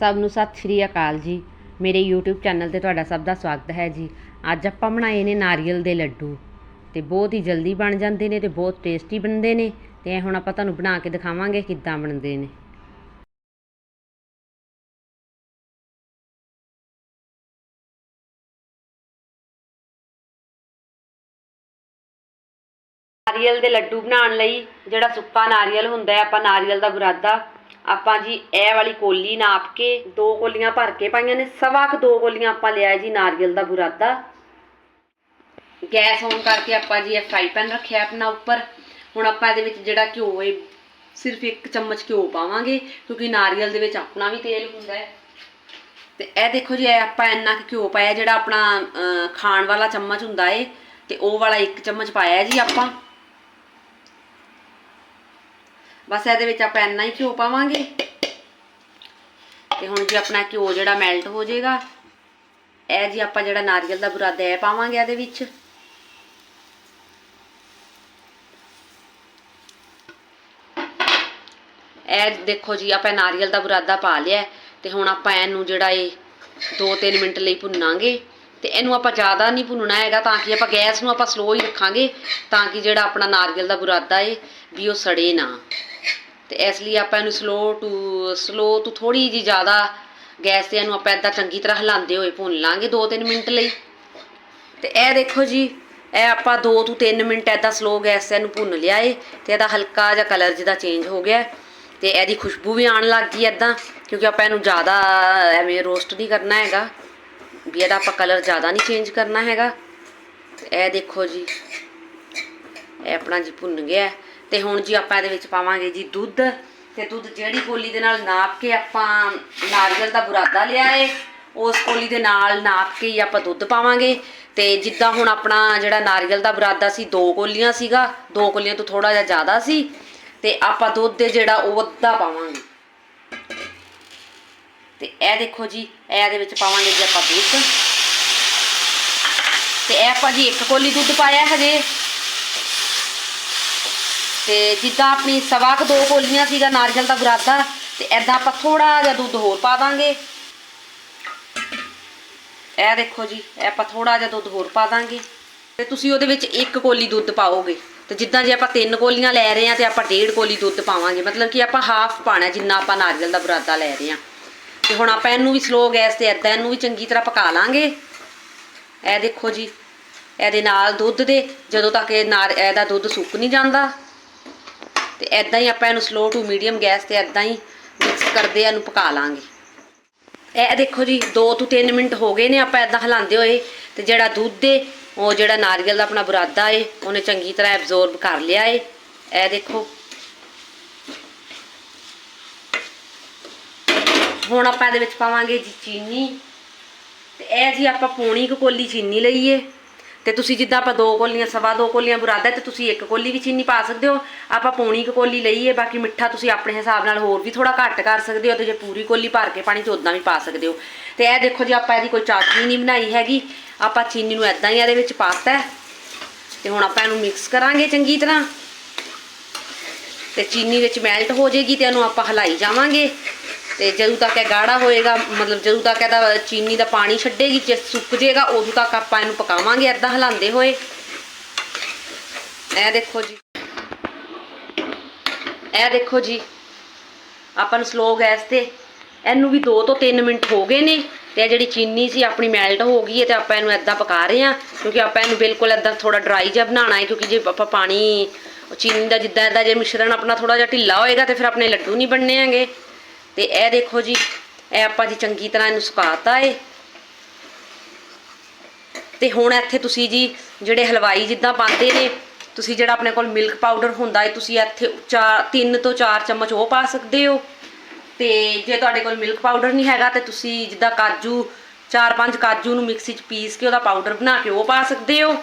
ਸਭ ਨੂੰ ਸਤਿ ਸ਼੍ਰੀ ਅਕਾਲ ਜੀ। ਮੇਰੇ YouTube ਚੈਨਲ ਤੇ ਤੁਹਾਡਾ ਸਭ ਦਾ ਸਵਾਗਤ ਹੈ ਜੀ। ਅੱਜ ਆਪਾਂ ਬਣਾਏ ਨੇ ਨਾਰੀਅਲ ਦੇ ਲੱਡੂ। ਤੇ ਬਹੁਤ ਹੀ ਜਲਦੀ ਬਣ ਜਾਂਦੇ ਨੇ ਤੇ ਬਹੁਤ ਟੇਸਟੀ ਬਣਦੇ ਨੇ। ਤੇ ਇਹ ਹੁਣ ਆਪਾਂ ਤੁਹਾਨੂੰ ਬਣਾ ਕੇ ਦਿਖਾਵਾਂਗੇ ਕਿੱਦਾਂ ਬਣਦੇ ਨੇ। ਨਾਰੀਅਲ ਦੇ ਲੱਡੂ ਬਣਾਉਣ ਲਈ ਜਿਹੜਾ ਸੁੱਕਾ ਨਾਰੀਅਲ ਹੁੰਦਾ ਹੈ, ਆਪਾਂ ਨਾਰੀਅਲ ਦਾ ਬੁਰਾਦਾ ਆਪਾਂ ਜੀ ਇਹ ਵਾਲੀ ਕੋਲੀ ਨਾਪ ਕੇ ਦੋ ਕੋਲੀਆਂ ਭਰ ਕੇ ਪਾਈਆਂ ਨੇ ਸਵਾ ਕੁ ਦੋ ਕੋਲੀਆਂ ਆਪਾਂ ਲਿਆ ਜੀ ਨਾਰੀਅਲ ਦਾ ਬੁਰਾਦਾ। ਗੈਸ ਔਨ ਕਰਕੇ ਆਪਾਂ ਜੀ ਇਹ ਫਰਾਈ ਪੈਨ ਰੱਖਿਆ ਆਪਣਾ ਉੱਪਰ। ਹੁਣ ਆਪਾਂ ਇਹਦੇ ਵਿੱਚ ਜਿਹੜਾ ਘਿਓ ਹੈ ਸਿਰਫ ਇੱਕ ਚਮਚ ਘਿਓ ਪਾਵਾਂਗੇ ਕਿਉਂਕਿ ਨਾਰੀਅਲ ਦੇ ਵਿੱਚ ਆਪਣਾ ਵੀ ਤੇਲ ਹੁੰਦਾ ਹੈ। ਤੇ ਇਹ ਦੇਖੋ ਜੀ ਇਹ ਆਪਾਂ ਇੰਨਾ ਕੁ ਘਿਓ ਪਾਇਆ ਜਿਹੜਾ ਆਪਣਾ ਅਹ, ਖਾਣ ਵਾਲਾ ਚਮਚ ਹੁੰਦਾ ਏ ਤੇ ਉਹ ਵਾਲਾ ਇੱਕ ਚਮਚ ਪਾਇਆ ਜੀ ਆਪਾਂ। ਬਸ ਇਹਦੇ ਵਿੱਚ ਆਪਾਂ ਇੰਨਾ ਹੀ ਘਿਓ ਪਾਵਾਂਗੇ। ਤੇ ਹੁਣ ਜੀ ਆਪਣਾ ਘਿਓ ਜਿਹੜਾ ਮੈਲਟ ਹੋ ਜਾਏਗਾ, ਇਹ ਜੀ ਆਪਾਂ ਜਿਹੜਾ ਨਾਰੀਅਲ ਦਾ ਬੁਰਾਦਾ ਇਹ ਪਾਵਾਂਗੇ ਇਹਦੇ ਵਿੱਚ। ਇਹ ਦੇਖੋ ਜੀ, ਆਪਾਂ ਨਾਰੀਅਲ ਦਾ ਬੁਰਾਦਾ ਪਾ ਲਿਆ ਤੇ ਹੁਣ ਆਪਾਂ ਇਹਨੂੰ ਜਿਹੜਾ ਇਹ 2-3 ਮਿੰਟ ਲਈ ਭੁੰਨਾਂਗੇ। ਤੇ ਇਹਨੂੰ ਆਪਾਂ ਜ਼ਿਆਦਾ ਨਹੀਂ ਭੁੰਨਣਾ ਹੈਗਾ, ਤਾਂ ਕਿ ਆਪਾਂ ਗੈਸ ਨੂੰ ਆਪਾਂ ਸਲੋ ਹੀ ਰੱਖਾਂਗੇ, ਤਾਂ ਕਿ ਜਿਹੜਾ ਆਪਣਾ ਨਾਰੀਅਲ ਦਾ ਬੁਰਾਦਾ ਏ, ਵੀ ਉਹ ਸੜੇ ਨਾ। ਤੇ ਇਸ ਲਈ ਆਪਾਂ ਇਹਨੂੰ ਸਲੋ ਟੂ ਸਲੋ ਤੋਂ ਥੋੜੀ ਜੀ ਜ਼ਿਆਦਾ ਗੈਸ ਤੇ ਇਹਨੂੰ ਆਪਾਂ ਇਦਾਂ ਚੰਗੀ ਤਰ੍ਹਾਂ ਹਿਲਾਉਂਦੇ ਹੋਏ ਭੁੰਨ ਲਾਂਗੇ 2-3 ਮਿੰਟ ਲਈ। ਤੇ ਇਹ ਦੇਖੋ ਜੀ, ਇਹ ਆਪਾਂ 2 ਤੋਂ 3 ਮਿੰਟ ਐਦਾਂ ਸਲੋ ਗੈਸ ਤੇ ਇਹਨੂੰ ਭੁੰਨ ਲਿਆ ਏ ਤੇ ਇਹਦਾ ਹਲਕਾ ਜਿਹਾ ਕਲਰ ਜਿਹਦਾ ਚੇਂਜ ਹੋ ਗਿਆ। ਹੈ ਤੇ ਇਹਦੀ ਖੁਸ਼ਬੂ ਵੀ ਆਉਣ ਲੱਗ ਗਈ ਐਦਾਂ ਕਿਉਂਕਿ ਆਪਾਂ ਇਹਨੂੰ ਜ਼ਿਆਦਾ ਐਵੇਂ ਰੋਸਟ ਨਹੀਂ ਕਰਨਾ ਹੈਗਾ। ਵੀ ਇਹਦਾ ਆਪਾਂ ਕਲਰ ਜ਼ਿਆਦਾ ਨਹੀਂ ਚੇਂਜ ਕਰਨਾ ਹੈਗਾ। ਇਹ ਦੇਖੋ ਜੀ, ਇਹ ਆਪਣਾ ਜੀ ਭੁੰਨ ਗਿਆ। ਤੇ ਹੁਣ ਜੀ ਆਪਾਂ ਇਹਦੇ ਵਿੱਚ ਪਾਵਾਂਗੇ ਜੀ ਦੁੱਧ ਤੇ ਦੁੱਧ ਜਿਹੜੀ ਕੋਲੀ ਦੇ ਨਾਲ ਨਾਪ ਕੇ ਆਪਾਂ ਨਾਰੀਅਲ ਦਾ ਬੁਰਾਦਾ ਲਿਆ ਏ, ਉਸ ਕੋਲੀ ਦੇ ਨਾਲ ਨਾਪ ਕੇ ਹੀ ਆਪਾਂ ਦੁੱਧ ਪਾਵਾਂਗੇ। ਤੇ ਜਿੱਦਾਂ ਹੁਣ ਆਪਣਾ ਜਿਹੜਾ ਨਾਰੀਅਲ ਦਾ ਬੁਰਾਦਾ ਸੀ, ਦੋ ਕੋਲੀਆਂ ਸੀਗਾ, ਦੋ ਕੋਲੀਆਂ ਤੋਂ ਥੋੜਾ ਜਿਹਾ ਜ਼ਿਆਦਾ ਸੀ, ਤੇ ਆਪਾਂ ਦੁੱਧ ਦੇ ਜਿਹੜਾ ਉਹ ਅੱਧਾ ਪਾਵਾਂਗੇ। ਤੇ ਇਹ ਦੇਖੋ ਜੀ, ਇਹ ਇਹਦੇ ਵਿੱਚ ਪਾਵਾਂਗੇ ਜੀ ਆਪਾਂ ਦੁੱਧ। ਤੇ ਇਹ ਆਪਾਂ ਜੀ ਇੱਕ ਕੋਲੀ ਦੁੱਧ ਪਾਇਆ ਹਜੇ। ਤੇ ਜਿੱਦਾਂ ਆਪਣੀ ਸਵਾ ਕੁ ਦੋ ਕੋਲੀਆਂ ਸੀਗਾ, ਨਾਰੀਅਲ ਦਾ ਬੁਰਾਦਾ, ਤੇ ਐਦਾਂ ਆਪਾਂ ਥੋੜਾ ਜਿਹਾ ਦੁੱਧ ਹੋਰ ਪਾ ਦਾਂਗੇ। ਇਹ ਦੇਖੋ ਜੀ, ਇਹ ਆਪਾਂ ਥੋੜਾ ਜਿਹਾ ਦੁੱਧ ਹੋਰ ਪਾ ਦਾਂਗੇ। ਤੇ ਤੁਸੀਂ ਉਹਦੇ ਵਿੱਚ ਇੱਕ ਕੋਲੀ ਦੁੱਧ ਪਾਓਗੇ। ਤੇ ਜਿੱਦਾਂ ਜੇ ਆਪਾਂ ਤਿੰਨ ਕੋਲੀਆਂ ਲੈ ਰਹੇ ਹਾਂ, ਤੇ ਆਪਾਂ ਡੇਢ ਕੋਲੀ ਦੁੱਧ ਪਾਵਾਂਗੇ। ਮਤਲਬ ਕਿ ਆਪਾਂ ਹਾਫ ਪਾਣਾ ਜਿੰਨਾ ਆਪਾਂ ਨਾਰੀਅਲ ਦਾ ਬੁਰਾਦਾ ਲੈ ਰਹੇ ਹਾਂ। ਤੇ ਹੁਣ ਆਪਾਂ ਇਹਨੂੰ ਵੀ ਸਲੋ ਗੈਸ ਤੇ ਐਦਾਂ ਇਹਨੂੰ ਵੀ ਚੰਗੀ ਤਰ੍ਹਾਂ ਪਕਾ ਲਾਂਗੇ। ਇਹ ਦੇਖੋ ਜੀ, ਇਹਦੇ ਨਾਲ ਦੁੱਧ ਦੇ, ਜਦੋਂ ਤੱਕ ਇਹ ਨਾਰ, ਇਹਦਾ ਦੁੱਧ ਸੁੱਕ ਨਹੀਂ ਜਾਂਦਾ। ਤੇ ਐਦਾਂ ਹੀ ਆਪਾਂ ਇਹਨੂੰ ਸਲੋ ਟੂ ਮੀਡੀਅਮ ਗੈਸ ਤੇ ਐਦਾਂ ਹੀ ਮਿਕਸ ਕਰਦੇ ਇਹਨੂੰ ਪਕਾ ਲਾਂਗੇ। ਇਹ ਦੇਖੋ ਜੀ 2 ਤੋਂ 3 ਮਿੰਟ ਹੋ ਗਏ ਨੇ ਆਪਾਂ ਐਦਾਂ ਹਿਲਾਉਂਦੇ ਹੋਏ ਤੇ ਜਿਹੜਾ ਦੁੱਧ ਏ, ਉਹ ਜਿਹੜਾ ਨਾਰੀਅਲ ਦਾ ਆਪਣਾ ਬੁਰਾਦਾ ਏ, ਉਹਨੇ ਚੰਗੀ ਤਰ੍ਹਾਂ ਐਬਜ਼ੋਰਬ ਕਰ ਲਿਆ ਏ। ਇਹ ਦੇਖੋ। ਹੁਣ ਆਪਾਂ ਇਹਦੇ ਵਿੱਚ ਪਾਵਾਂਗੇ ਜੀ ਚੀਨੀ। ਤੇ ਇਹ ਜੀ ਆਪਾਂ ਪੌਣੀ ਕੁ ਕੋਲੀ ਚੀਨੀ ਲਈਏ। ਤੇ ਤੁਸੀਂ ਜਿੱਦਾਂ ਆਪਾਂ ਦੋ ਕੋਲੀਆਂ, ਸਵਾ ਦੋ ਕੋਲੀਆਂ ਬੁਰਾਦਾ, ਤੇ ਤੁਸੀਂ ਇੱਕ ਕੋਲੀ ਵੀ ਚੀਨੀ ਪਾ ਸਕਦੇ ਹੋ। ਆਪਾਂ ਪੌਣੀ ਕੁ ਕੋਲੀ ਲਈਏ ਬਾਕੀ ਮਿੱਠਾ ਤੁਸੀਂ ਆਪਣੇ ਹਿਸਾਬ ਨਾਲ ਹੋਰ ਵੀ ਥੋੜਾ ਘੱਟ ਕਰ ਸਕਦੇ ਹੋ ਤੇ ਜੇ ਪੂਰੀ ਕੋਲੀ ਭਰ ਕੇ ਪਾਣੀ ਚ ਉਦਾਂ ਵੀ ਪਾ ਸਕਦੇ ਹੋ। ਤੇ ਇਹ ਦੇਖੋ ਜੀ, ਆਪਾਂ ਇਹਦੀ ਕੋਈ ਚਾਟਨੀ ਨਹੀਂ ਬਣਾਈ ਹੈਗੀ। ਆਪਾਂ ਚੀਨੀ ਨੂੰ ਐਦਾਂ ਹੀ ਇਹਦੇ ਵਿੱਚ ਪਾਤਾ ਹੈ। ਤੇ ਹੁਣ ਆਪਾਂ ਇਹਨੂੰ ਮਿਕਸ ਕਰਾਂਗੇ ਚੰਗੀ ਤਰ੍ਹਾਂ। ਤੇ ਚੀਨੀ ਵਿੱਚ ਮੈਲਟ ਹੋ ਜਾਏਗੀ ਤੇ ਇਹਨੂੰ ਆਪਾਂ ਹਲਾਈ ਜਾਵਾਂਗੇ। ਤੇ ਜਦੋਂ ਤੱਕ ਇਹ ਗਾੜਾ ਹੋਏਗਾ, ਮਤਲਬ ਜਦੋਂ ਤੱਕ ਇਹਦਾ ਚੀਨੀ ਦਾ ਪਾਣੀ ਛੱਡੇਗੀ, ਜੇ ਸੁੱਕ ਜਾਏਗਾ ਉਦੋਂ ਤੱਕ ਆਪਾਂ ਇਹਨੂੰ ਪਕਾਵਾਂਗੇ ਐਦਾਂ ਹਿਲਾਉਂਦੇ ਹੋਏ। ਇਹ ਦੇਖੋ ਜੀ। ਇਹ ਦੇਖੋ ਜੀ। ਆਪਾਂ ਨੂੰ ਸਲੋ ਗੈਸ ਤੇ ਇਹਨੂੰ ਵੀ 2 ਤੋਂ 3 ਮਿੰਟ ਹੋ ਗਏ ਨੇ ਤੇ ਇਹ ਜਿਹੜੀ ਚੀਨੀ ਸੀ, ਆਪਣੀ ਮੈਲਟ ਹੋ ਗਈ ਹੈ ਤੇ ਆਪਾਂ ਇਹਨੂੰ ਐਦਾਂ ਪਕਾ ਰਹੇ ਹਾਂ, ਕਿਉਂਕਿ ਆਪਾਂ ਇਹਨੂੰ ਬਿਲਕੁਲ ਐਦਾਂ ਥੋੜਾ ਡਰਾਈ ਜਿਹਾ ਬਣਾਉਣਾ ਹੈ, ਕਿਉਂਕਿ ਜੇ ਆਪਾਂ ਪਾਣੀ, ਚੀਨੀ ਦਾ ਜਿੱਦਾਂ ਐਦਾਂ ਜੇ ਮਿਸ਼ਰਣ ਆਪਣਾ ਥੋੜਾ ਜਿਹਾ ਢਿੱਲਾ ਹੋਏਗਾ ਤੇ ਫਿਰ ਆਪਣੇ ਲੱਡੂ ਨਹੀਂ ਬਣਨੇ ਹੈਗੇ। ਤੇ ਇਹ ਦੇਖੋ ਜੀ, ਇਹ ਆਪਾਂ ਜੀ ਚੰਗੀ ਤਰ੍ਹਾਂ ਇਹਨੂੰ ਸੁਕਾਤਾ ਏ। ਤੇ ਹੁਣ ਇੱਥੇ ਤੁਸੀਂ ਜੀ ਜਿਹੜੇ ਹਲਵਾਈ ਜਿੱਦਾਂ ਪਾਉਂਦੇ ਨੇ, ਤੁਸੀਂ ਜਿਹੜਾ ਆਪਣੇ ਕੋਲ ਮਿਲਕ ਪਾਊਡਰ ਹੁੰਦਾ ਹੈ ਤੁਸੀਂ ਇੱਥੇ ਚਾਰ ਤਿੰਨ ਤੋਂ ਚਾਰ ਚਮਚ ਉਹ ਪਾ ਸਕਦੇ ਹੋ। ਤੇ ਜੇ ਤੁਹਾਡੇ ਕੋਲ ਮਿਲਕ ਪਾਊਡਰ ਨਹੀਂ ਹੈਗਾ ਤੇ ਤੁਸੀਂ ਜਿੱਦਾਂ ਕਾਜੂ, ਚਾਰ ਪੰਜ ਕਾਜੂ ਨੂੰ ਮਿਕਸੀ 'ਚ ਪੀਸ ਕੇ ਉਹਦਾ ਪਾਊਡਰ ਬਣਾ ਕੇ ਉਹ ਪਾ ਸਕਦੇ ਹੋ।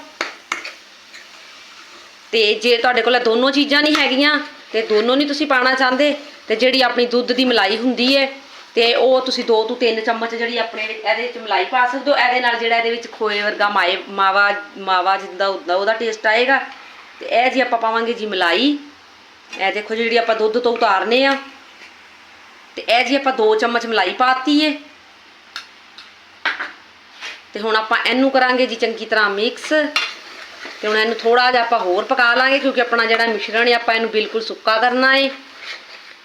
ਤੇ ਜੇ ਤੁਹਾਡੇ ਕੋਲ ਦੋਨੋਂ ਚੀਜ਼ਾਂ ਨਹੀਂ ਹੈਗੀਆਂ, ਤੇ ਦੋਨੋਂ ਨਹੀਂ ਤੁਸੀਂ ਪਾਣਾ ਚਾਹੁੰਦੇ ਤੇ ਜਿਹੜੀ ਆਪਣੀ ਦੁੱਧ ਦੀ ਮਲਾਈ ਹੁੰਦੀ ਹੈ, ਤੇ ਉਹ ਤੁਸੀਂ 2 ਤੋਂ 3 ਚਮਚ ਜਿਹੜੀ ਆਪਣੇ ਇਹਦੇ ਵਿੱਚ ਮਲਾਈ ਪਾ ਸਕਦੇ ਹੋ। ਇਹਦੇ ਨਾਲ ਜਿਹੜਾ ਇਹਦੇ ਵਿੱਚ ਖੋਏ ਵਰਗਾ ਮਾਏ, ਮਾਵਾ ਮਾਵਾ ਜਿੱਦਾਂ ਹੁੰਦਾ, ਉਹਦਾ ਟੇਸਟ ਆਏਗਾ। ਤੇ ਇਹ ਜੀ ਆਪਾਂ ਪਾਵਾਂਗੇ ਜੀ ਮਲਾਈ। ਇਹ ਦੇਖੋ ਜਿਹੜੀ ਆਪਾਂ ਦੁੱਧ ਤੋਂ ਉਤਾਰਨੇ ਆ। ਤੇ ਇਹ ਜੀ ਆਪਾਂ 2 ਚਮਚ ਮਲਾਈ ਪਾਤੀ ਏ। ਤੇ ਹੁਣ ਆਪਾਂ ਇਹਨੂੰ ਕਰਾਂਗੇ ਜੀ ਚੰਗੀ ਤਰ੍ਹਾਂ ਮਿਕਸ ਤੇ ਹੁਣ ਇਹਨੂੰ ਥੋੜਾ ਜਿਹਾ ਆਪਾਂ ਹੋਰ ਪਕਾ ਲਾਂਗੇ, ਕਿਉਂਕਿ ਆਪਣਾ ਜਿਹੜਾ ਮਿਸ਼ਰਣ ਹੈ, ਆਪਾਂ ਇਹਨੂੰ ਬਿਲਕੁਲ ਸੁੱਕਾ ਕਰਨਾ ਏ।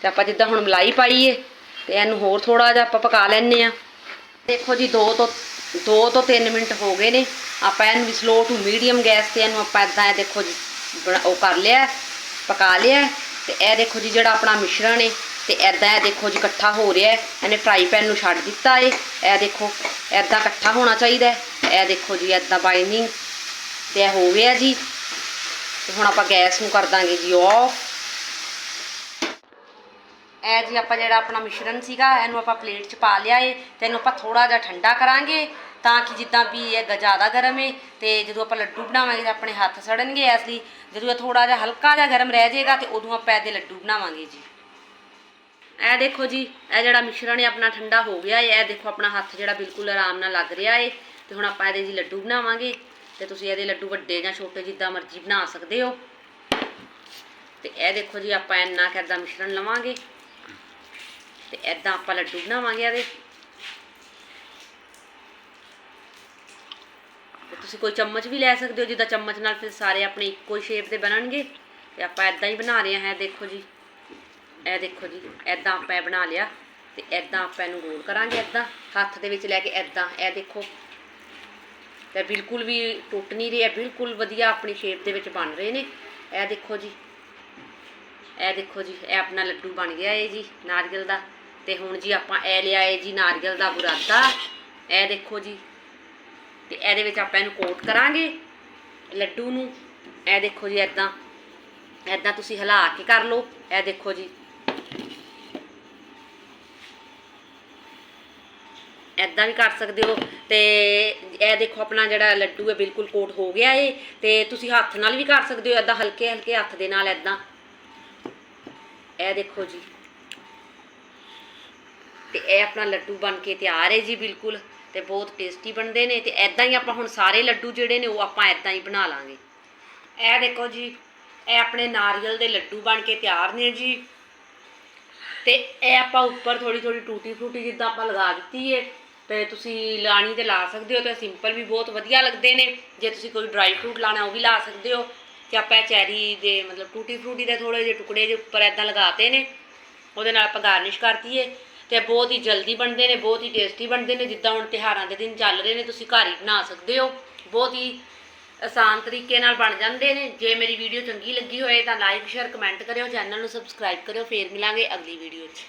ਤੇ ਆਪਾਂ ਜਿੱਦਾਂ ਹੁਣ ਮਲਾਈ ਪਾਈ ਏ ਤੇ ਇਹਨੂੰ ਹੋਰ ਥੋੜਾ ਜਿਹਾ ਆਪਾਂ ਪਕਾ ਲੈਣੇ ਆ ਦੇਖੋ ਜੀ 2 ਤੋਂ 2 ਤੋਂ 3 ਮਿੰਟ ਹੋ ਗਏ ਨੇ। ਆਪਾਂ ਇਹਨੂੰ ਵੀ ਸਲੋ ਟੂ ਮੀਡੀਅਮ ਗੈਸ ਤੇ ਇਹਨੂੰ ਆਪਾਂ ਇਦਾਂ ਇਹ ਦੇਖੋ ਜੀ, ਬਣਾ- ਉਹ ਕਰ ਲਿਆ, ਪਕਾ ਲਿਆ। ਤੇ ਇਹ ਦੇਖੋ ਜੀ ਜਿਹੜਾ ਆਪਣਾ ਮਿਸ਼ਰਣ ਏ, ਤੇ ਐਦਾਂ ਇਹ ਦੇਖੋ ਜੀ ਇਕੱਠਾ ਹੋ ਰਿਹਾ ਇਹਨੇ ਫਰਾਈ ਪੈਨ ਨੂੰ ਛੱਡ ਦਿੱਤਾ ਏ। ਇਹ ਦੇਖੋ ਐਦਾਂ ਇਕੱਠਾ ਹੋਣਾ ਚਾਹੀਦਾ ਇਹ ਦੇਖੋ ਜੀ ਐਦਾਂ ਬਾਈਨਿੰਗ ਤੇ ਇਹ ਹੋ ਗਿਆ ਜੀ। ਤੇ ਹੁਣ ਆਪਾਂ ਗੈਸ ਨੂੰ ਕਰ ਦਾਂਗੇ ਜੀ ਆਫ ਇਹ ਜੀ ਆਪਾਂ ਜਿਹੜਾ ਆਪਣਾ ਮਿਸ਼ਰਣ ਸੀਗਾ, ਇਹਨੂੰ ਆਪਾਂ ਪਲੇਟ 'ਚ ਪਾ ਲਿਆ ਏ ਤੇ ਇਹਨੂੰ ਆਪਾਂ ਥੋੜਾ ਜਿਹਾ ਠੰਡਾ ਕਰਾਂਗੇ ਤਾਂ ਕਿ ਜਿੱਦਾਂ ਵੀ ਇਹ ਗ- ਜ਼ਿਆਦਾ ਗਰਮ ਏ ਤੇ ਜਦੋਂ ਆਪਾਂ ਲੱਡੂ ਬਣਾਵਾਂਗੇ ਤਾਂ ਆਪਣੇ ਹੱਥ ਸੜਨਗੇ ਇਸ ਲਈ, ਜਦੋਂ ਇਹ ਥੋੜਾ ਜਿਹਾ ਹਲਕਾ ਜਿਹਾ ਗਰਮ ਰਹਿ ਜਾਏਗਾ ਤੇ ਉਦੋਂ ਆਪਾਂ ਇਹਦੇ ਲੱਡੂ ਬਣਾਵਾਂਗੇ ਜੀ। ਇਹ ਦੇਖੋ ਜੀ, ਇਹ ਜਿਹੜਾ ਮਿਸ਼ਰਣ ਹੈ ਆਪਣਾ ਠੰਡਾ ਹੋ ਗਿਆ ਏ, ਇਹ ਦੇਖੋ ਆਪਣਾ ਹੱਥ ਜਿਹੜਾ ਬਿਲਕੁਲ ਆਰਾਮ ਨਾਲ ਲੱਗ ਰਿਹਾ ਏ ਤੇ ਹੁਣ ਆਪਾਂ ਇਹਦੇ ਜੀ ਲੱਡੂ ਬਣਾਵਾਂਗੇ ਤੇ ਤੁਸੀਂ ਇਹਦੇ ਲੱਡੂ ਵੱਡੇ ਜਾਂ ਛੋਟੇ ਜਿੱਦਾਂ ਮਰਜ਼ੀ ਬਣਾ ਸਕਦੇ ਹੋ। ਤੇ ਇਹ ਦੇਖੋ ਜੀ ਆਪਾਂ ਇੰਨਾ ਕਿੱਦਾਂ ਮਿਸ਼ਰਣ ਲਵਾਂਗੇ। ਤੇ ਐਦਾਂ ਆਪਾਂ ਲੱਡੂ ਬਣਾਵਾਂਗੇ ਇਹਦੇ ਤੇ ਤੁਸੀਂ ਕੋਈ ਚਮਚ ਵੀ ਲੈ ਸਕਦੇ ਹੋ, ਜਿੱਦਾਂ ਚਮਚ ਨਾਲ ਫਿਰ ਸਾਰੇ ਆਪਣੇ ਇੱਕੋ ਹੀ ਸ਼ੇਪ ਦੇ ਬਣਨਗੇ। ਤੇ ਆਪਾਂ ਐਦਾਂ ਹੀ ਬਣਾ ਰਹੇ ਹਾਂ, ਇਹ ਦੇਖੋ ਜੀ। ਇਹ ਦੇਖੋ ਜੀ ਐਦਾਂ ਆਪਾਂ ਇਹ ਬਣਾ ਲਿਆ। ਤੇ ਐਦਾਂ ਆਪਾਂ ਇਹਨੂੰ ਰੋਲ ਕਰਾਂਗੇ ਐਦਾਂ ਹੱਥ ਦੇ ਵਿੱਚ ਲੈ ਕੇ ਐਦਾਂ ਇਹ ਦੇਖੋ। ਤੇ ਬਿਲਕੁਲ ਵੀ ਟੁੱਟ ਨਹੀਂ ਰਿਹਾ, ਬਿਲਕੁਲ ਵਧੀਆ ਆਪਣੀ ਸ਼ੇਪ ਦੇ ਵਿੱਚ ਬਣ ਰਹੇ ਨੇ। ਇਹ ਦੇਖੋ ਜੀ। ਇਹ ਦੇਖੋ ਜੀ, ਇਹ ਆਪਣਾ ਲੱਡੂ ਬਣ ਗਿਆ ਏ ਜੀ, ਨਾਰੀਅਲ ਦਾ। ਤੇ ਹੁਣ ਜੀ ਆਪਾਂ ਇਹ ਲਿਆ ਏ ਜੀ ਨਾਰੀਅਲ ਦਾ ਬੁਰਾਦਾ। ਇਹ ਦੇਖੋ ਜੀ, ਤੇ ਇਹਦੇ ਵਿੱਚ ਆਪਾਂ ਇਹਨੂੰ ਕੋਟ ਕਰਾਂਗੇ ਲੱਡੂ ਨੂੰ। ਇਹ ਦੇਖੋ ਜੀ ਐਦਾਂ ਐਦਾਂ ਤੁਸੀਂ ਹਿਲਾ ਕੇ ਕਰ ਲਓ। ਇਹ ਦੇਖੋ ਜੀ। ਐਦਾਂ ਵੀ ਕਰ ਸਕਦੇ ਹੋ। ਤੇ ਇਹ ਦੇਖੋ ਆਪਣਾ ਜਿਹੜਾ ਲੱਡੂ ਹੈ ਬਿਲਕੁਲ ਕੋਟ ਹੋ ਗਿਆ ਏ। ਤੇ ਤੁਸੀਂ ਹੱਥ ਨਾਲ ਵੀ ਕਰ ਸਕਦੇ ਹੋ ਐਦਾਂ ਹਲਕੇ ਹਲਕੇ ਹੱਥ ਦੇ ਨਾਲ ਐਦਾਂ ਇਹ ਦੇਖੋ ਜੀ। ਤੇ ਇਹ ਆਪਣਾ ਲੱਡੂ ਬਣ ਕੇ ਤਿਆਰ ਹੈ ਜੀ ਬਿਲਕੁਲ ਤੇ ਬਹੁਤ ਟੇਸਟੀ ਬਣਦੇ ਨੇ ਤੇ ਐਦਾਂ ਹੀ ਆਪਾਂ ਹੁਣ ਸਾਰੇ ਲੱਡੂ ਜਿਹੜੇ ਨੇ ਉਹ ਆਪਾਂ ਐਦਾਂ ਹੀ ਬਣਾ ਲਾਂਗੇ। ਇਹ ਦੇਖੋ ਜੀ, ਇਹ ਆਪਣੇ ਨਾਰੀਅਲ ਦੇ ਲੱਡੂ ਬਣ ਕੇ ਤਿਆਰ ਨੇ ਜੀ। ਤੇ ਇਹ ਆਪਾਂ ਉੱਪਰ ਥੋੜੀ ਥੋੜੀ ਟੂਟੀ ਫਰੂਟੀ ਜਿੱਦਾਂ ਆਪਾਂ ਲਗਾ ਦਿੱਤੀ ਏ, ਤੇ ਤੁਸੀਂ ਲਾਣੀ ਤੇ ਲਾ ਸਕਦੇ ਹੋ ਤੇ ਸਿੰਪਲ ਵੀ ਬਹੁਤ ਵਧੀਆ ਲੱਗਦੇ ਨੇ। ਜੇ ਤੁਸੀਂ ਕੋਈ ਡਰਾਈ ਫਰੂਟ ਲਾਣਾ ਉਹ ਵੀ ਲਾ ਸਕਦੇ ਹੋ। ਤੇ ਆਪਾਂ ਚੈਰੀ ਦੇ ਮਤਲਬ ਟੂਟੀ ਫਰੂਟੀ ਦੇ ਥੋੜੇ ਜਿਹੇ ਟੁਕੜੇ ਜਿਹੇ ਉੱਪਰ ਐਦਾਂ ਲਗਾਤੇ ਨੇ, ਉਹਦੇ ਨਾਲ ਆਪਾਂ ਗਾਰਨਿਸ਼ ਕਰਤੀ ਏ। ਤੇ ਬਹੁਤ ਹੀ ਜਲਦੀ ਬਣਦੇ ਨੇ, ਬਹੁਤ ਹੀ ਟੇਸਟੀ ਬਣਦੇ ਨੇ, ਜਿੱਦਾਂ ਹੁਣ ਤਿਉਹਾਰਾਂ ਦੇ ਦਿਨ ਚੱਲ ਰਹੇ ਨੇ, ਤੁਸੀਂ ਘਰ ਹੀ ਬਣਾ ਸਕਦੇ ਹੋ। ਬਹੁਤ ਹੀ ਆਸਾਨ ਤਰੀਕੇ ਨਾਲ ਬਣ ਜਾਂਦੇ ਨੇ। ਜੇ ਮੇਰੀ ਵੀਡੀਓ ਚੰਗੀ ਲੱਗੀ ਹੋਏ ਤਾਂ ਲਾਈਕ ਸ਼ੇਅਰ ਕਮੈਂਟ ਕਰਿਓ ਚੈਨਲ ਨੂੰ ਸਬਸਕ੍ਰਾਈਬ ਕਰਿਓ। ਫੇਰ ਮਿਲਾਂਗੇ ਅਗਲੀ ਵੀਡੀਓ 'ਚ।